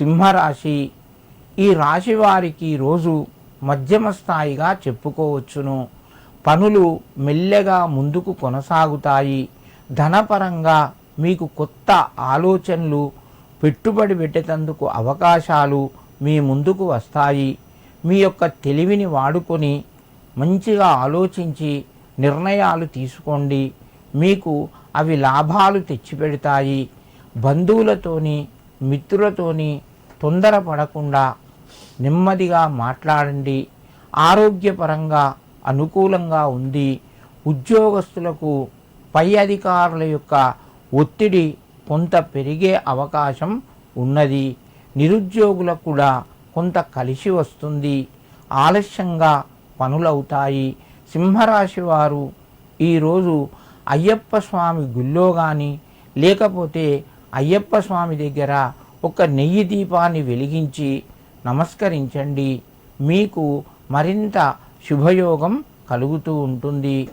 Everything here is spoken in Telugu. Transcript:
సింహరాశి ఈ రాశి వారికి రోజు మధ్యమ స్థాయిగా చెప్పుకోవచ్చును. పనులు మెల్లగా ముందుకు కొనసాగుతాయి. ధనపరంగా మీకు కొత్త ఆలోచనలు పెట్టుబడి పెట్టేటందుకు అవకాశాలు మీ ముందుకు వస్తాయి. మీ యొక్క తెలివిని వాడుకొని మంచిగా ఆలోచించి నిర్ణయాలు తీసుకోండి. మీకు అవి లాభాలు తెచ్చిపెడతాయి. బంధువులతోని మిత్రులతోని తొందరపడకుండా నెమ్మదిగా మాట్లాడండి ఆరోగ్యపరంగా అనుకూలంగా ఉంది ఉద్యోగస్తులకు పై అధికారుల యొక్క ఒత్తిడి కొంత పెరిగే అవకాశం ఉన్నది. నిరుద్యోగులకు కూడా కొంత కలిసి వస్తుంది. ఆలస్యంగా పనులవుతాయి. సింహరాశి వారు ఈరోజు అయ్యప్ప స్వామి గుళ్ళో కానీ లేకపోతే అయ్యప్ప స్వామి దగ్గర ఒక నెయ్యి దీపాన్ని వెలిగించి నమస్కరించండి. మీకు మరింత శుభయోగం కలుగుతూ ఉంటుంది.